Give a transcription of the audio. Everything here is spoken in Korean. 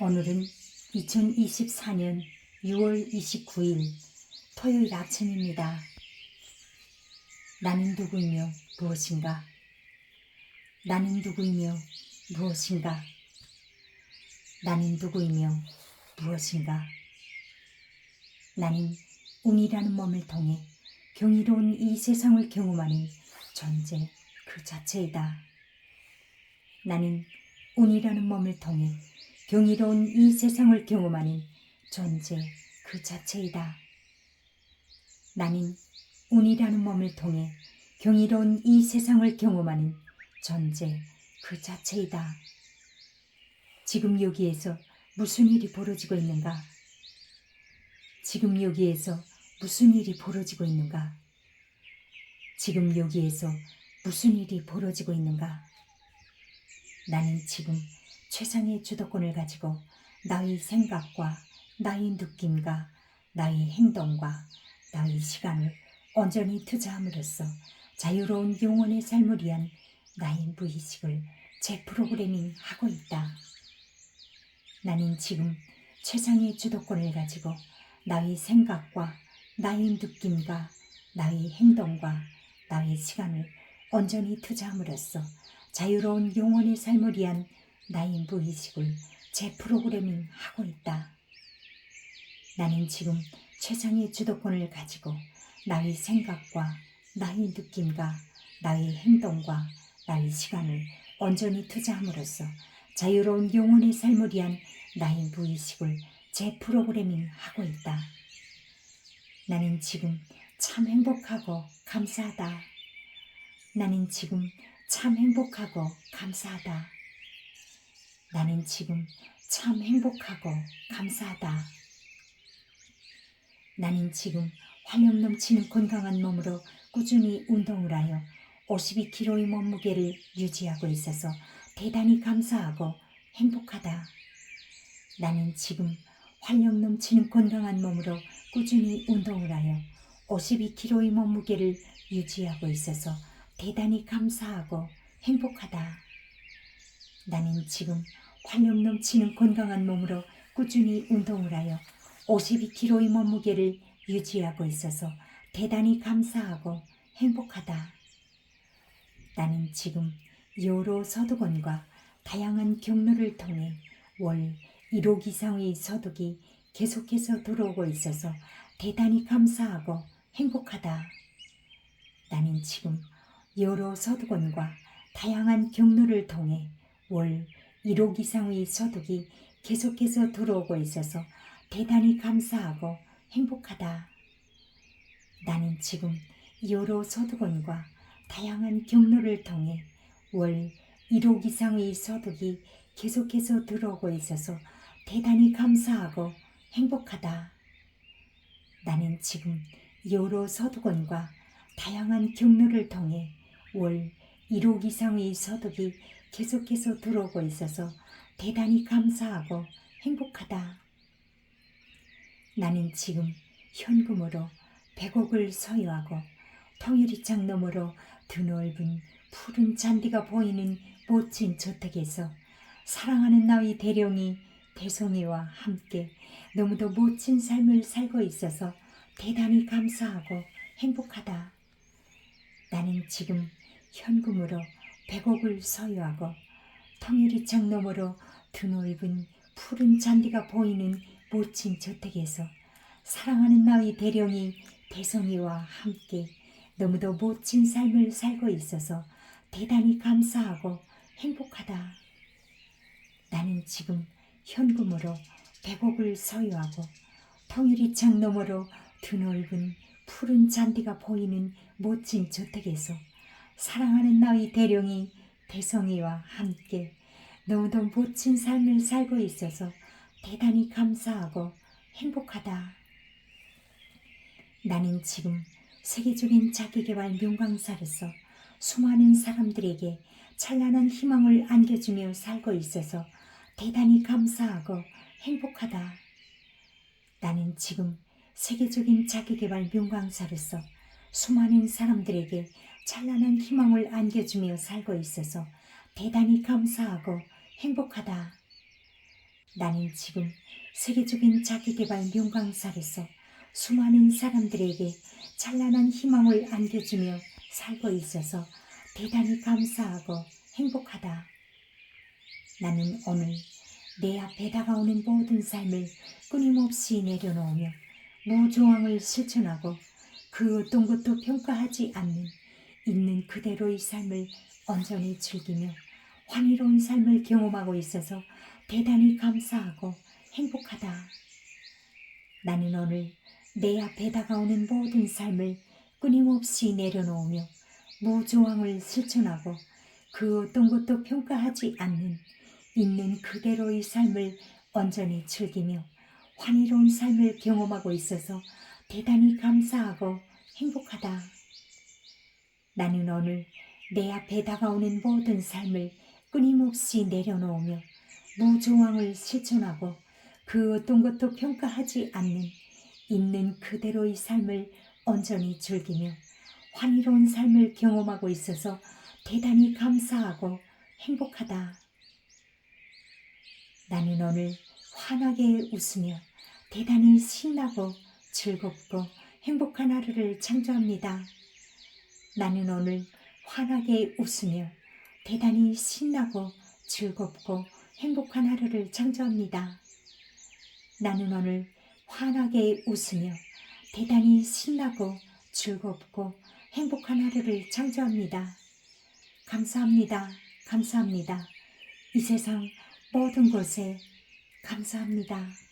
오늘은 2024년 6월 29일 토요일 아침입니다. 나는 누구이며 무엇인가? 나는 누구이며 무엇인가? 나는 누구이며 무엇인가? 나는 운이라는 몸을 통해 경이로운 이 세상을 경험하는 존재 그 자체이다. 나는 운이라는 몸을 통해 경이로운 이 세상을 경험하는 존재 그 자체이다. 나는 운이라는 몸을 통해 경이로운 이 세상을 경험하는 존재 그 자체이다. 지금 여기에서 무슨 일이 벌어지고 있는가? 지금 여기에서 무슨 일이 벌어지고 있는가? 지금 여기에서 무슨 일이 벌어지고 있는가? 나는 지금 최상의 주도권을 가지고 나의 생각과 나의 느낌과 나의 행동과 나의 시간을 온전히 투자함으로써 자유로운 영혼의 삶을 위한 나의 무의식을 재프로그래밍 하고 있다. 나는 지금 최상의 주도권을 가지고 나의 생각과 나의 느낌과 나의 행동과 나의 시간을 온전히 투자함으로써 자유로운 영혼의 삶을 위한 나의 무의식을 재프로그래밍 하고 있다. 나는 지금 최상의 주도권을 가지고 나의 생각과 나의 느낌과 나의 행동과 나의 시간을 온전히 투자함으로써 자유로운 영혼의 삶을 위한 나의 무의식을 재프로그래밍 하고 있다. 나는 지금 참 행복하고 감사하다. 나는 지금 참 행복하고 감사하다. 나는 지금 참 행복하고 감사하다. 나는 지금 활력 넘치는 건강한 몸으로 꾸준히 운동을 하여 52kg의 몸무게를 유지하고 있어서 대단히 감사하고 행복하다. 나는 지금 활력 넘치는 건강한 몸으로 꾸준히 운동을 하여 52kg의 몸무게를 유지하고 있어서 대단히 감사하고 행복하다. 나는 지금 활력 넘치는 건강한 몸으로 꾸준히 운동을 하여 52kg의 몸무게를 유지하고 있어서 대단히 감사하고 행복하다. 나는 지금 여러 서두건과 다양한 경로를 통해 월 1억 이상의 소득이 계속해서 들어오고 있어서 대단히 감사하고 행복하다. 나는 지금 여러 서두건과 다양한 경로를 통해 월 1억 이상의 소득이 계속해서 들어오고 있어서 대단히 감사하고 행복하다. 나는 지금 여러 소득원과 다양한 경로를 통해 월 1억 이상의 소득이 계속해서 들어오고 있어서 대단히 감사하고 행복하다. 나는 지금 여러 소득원과 다양한 경로를 통해 월 1억 이상의 소득이 계속해서 들어오고 있어서 대단히 감사하고 행복하다. 나는 지금 현금으로 100억을 소유하고 통유리창 너머로 드넓은 푸른 잔디가 보이는 멋진 저택에서 사랑하는 나의 대령이 대성이와 함께 너무도 멋진 삶을 살고 있어서 대단히 감사하고 행복하다. 나는 지금 현금으로 100억을 소유하고 통유리창 너머로 드넓은 푸른 잔디가 보이는 멋진 저택에서 사랑하는 나의 대령이 대성이와 함께 너무도 멋진 삶을 살고 있어서 대단히 감사하고 행복하다. 나는 지금 현금으로 100억을 소유하고 통유리창 너머로 드넓은 푸른 잔디가 보이는 멋진 저택에서 사랑하는 나의 대령이 대성이와 함께 너무도 멋진 삶을 살고 있어서 대단히 감사하고 행복하다. 나는 지금 세계적인 자기개발 명강사로서 수많은 사람들에게 찬란한 희망을 안겨주며 살고 있어서 대단히 감사하고 행복하다. 나는 지금 세계적인 자기개발 명강사로서 수많은 사람들에게 찬란한 희망을 안겨주며 살고 있어서 대단히 감사하고 행복하다. 나는 지금 세계적인 자기개발 명강사로서 수많은 사람들에게 찬란한 희망을 안겨주며 살고 있어서 대단히 감사하고 행복하다. 나는 오늘 내 앞에 다가오는 모든 삶을 끊임없이 내려놓으며 무조항을 실천하고 그 어떤 것도 평가하지 않는 있는 그대로의 삶을 온전히 즐기며 환희로운 삶을 경험하고 있어서 대단히 감사하고 행복하다. 나는 오늘 내 앞에 다가오는 모든 삶을 끊임없이 내려놓으며 무조항을 실천하고 그 어떤 것도 평가하지 않는 있는 그대로의 삶을 온전히 즐기며 환희로운 삶을 경험하고 있어서 대단히 감사하고 행복하다. 나는 오늘 내 앞에 다가오는 모든 삶을 끊임없이 내려놓으며 무조항을 실천하고 그 어떤 것도 평가하지 않는 있는 그대로의 삶을 온전히 즐기며 환희로운 삶을 경험하고 있어서 대단히 감사하고 행복하다. 나는 오늘 환하게 웃으며 대단히 신나고 즐겁고 행복한 하루를 창조합니다. 나는 오늘 환하게 웃으며 대단히 신나고 즐겁고 행복한 하루를 창조합니다. 나는 오늘 환하게 웃으며 대단히 신나고 즐겁고 행복한 하루를 창조합니다. 감사합니다. 감사합니다. 이 세상 모든 것에 감사합니다.